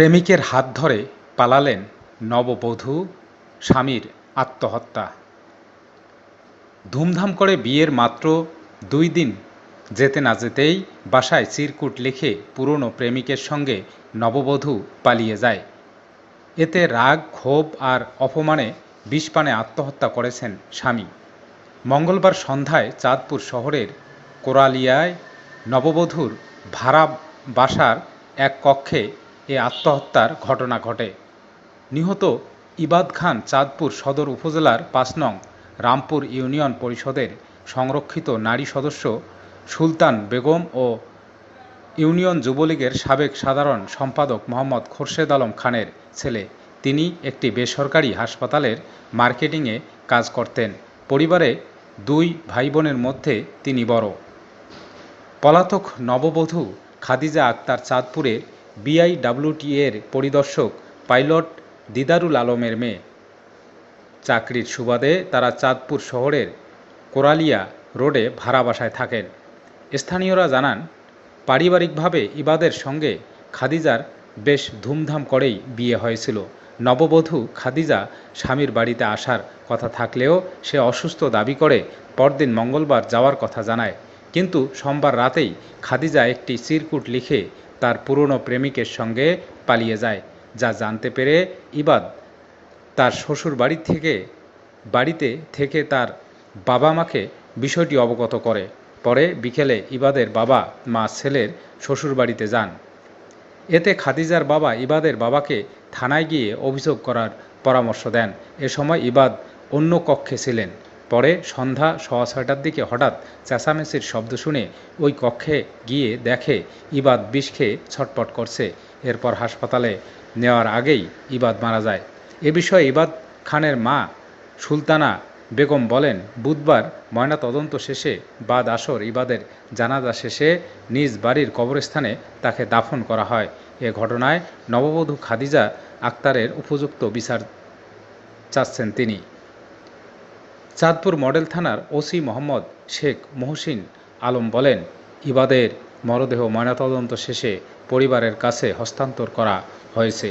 প্রেমিকের হাত ধরে পালালেন নববধূ স্বামীর আত্মহত্যা। ধুমধাম করে বিয়ের মাত্র দুই দিন যেতে না যেতেই বাসায় চিরকুট লিখে পুরনো প্রেমিকের সঙ্গে নববধূ পালিয়ে যায়। এতে রাগ, ক্ষোভ আর অপমানে বিষপানে আত্মহত্যা করেছেন স্বামী। মঙ্গলবার সন্ধ্যায় চাঁদপুর শহরের কোরালিয়ায় নববধূর ভাড়া বাসার এক কক্ষে এ আত্মহত্যার ঘটনা ঘটে। নিহত ইবাদ খান চাঁদপুর সদর উপজেলার পাঁচ নং রামপুর ইউনিয়ন পরিষদের সংরক্ষিত নারী সদস্য সুলতান বেগম ও ইউনিয়ন যুবলীগের সাবেক সাধারণ সম্পাদক মোহাম্মদ খোরশেদ আলম খানের ছেলে। তিনি একটি বেসরকারি হাসপাতালের মার্কেটিংয়ে কাজ করতেন। পরিবারে দুই ভাই বোনের মধ্যে তিনি বড়। পলাতক নববধূ খাদিজা আক্তার চাঁদপুরের বিআইডব্লিউটিএর পরিদর্শক পাইলট দিদারুল আলমের মেয়ে। চাকরির সুবাদে তারা চাঁদপুর শহরের কোরালিয়া রোডে ভাড়া বাসায় থাকেন। স্থানীয়রা জানান, পারিবারিকভাবে ইবাদের সঙ্গে খাদিজার বেশ ধুমধাম করেই বিয়ে হয়েছিল। নববধূ খাদিজা স্বামীর বাড়িতে আসার কথা থাকলেও সে অসুস্থ দাবি করে পরদিন মঙ্গলবার যাওয়ার কথা জানায়। কিন্তু সোমবার রাতেই খাদিজা একটি চিরকুট লিখে তার পুরনো প্রেমিকের সঙ্গে পালিয়ে যায়, যা জানতে পেরে ইবাদ তার শ্বশুর বাড়ি থেকে, বাড়িতে থেকে তার বাবা মাকে বিষয়টি অবগত করে। পরে বিকেলে ইবাদের বাবা, মা ছেলের শ্বশুর বাড়িতে যান। এতে খাদিজার বাবা ইবাদের বাবাকে থানায় গিয়ে অভিযোগ করার পরামর্শ দেন। এ সময় ইবাদ অন্য কক্ষে ছিলেন। পরে সন্ধ্যা সোয়া ছয়টার দিকে হঠাৎ চেঁচামেচির শব্দ শুনে ওই কক্ষে গিয়ে দেখে ইবাদ বিষ খেয়ে ছটপট করছে। এরপর হাসপাতালে নেওয়ার আগেই ইবাদ মারা যায়। এ বিষয়ে ইবাদ খানের মা সুলতানা বেগম বলেন, বুধবার ময়নাতদন্ত শেষে বাদ আসর ইবাদের জানাজা শেষে নিজ বাড়ির কবরস্থানে তাকে দাফন করা হয়। এ ঘটনায় নববধূ খাদিজা আক্তারের উপযুক্ত বিচার চাচ্ছেন তিনি। চাঁদপুর মডেল থানার ওসি মোহাম্মদ শেখ মহসিন আলম বলেন, ইবাদের মরদেহ ময়নাতদন্ত শেষে পরিবারের কাছে হস্তান্তর করা হয়েছে।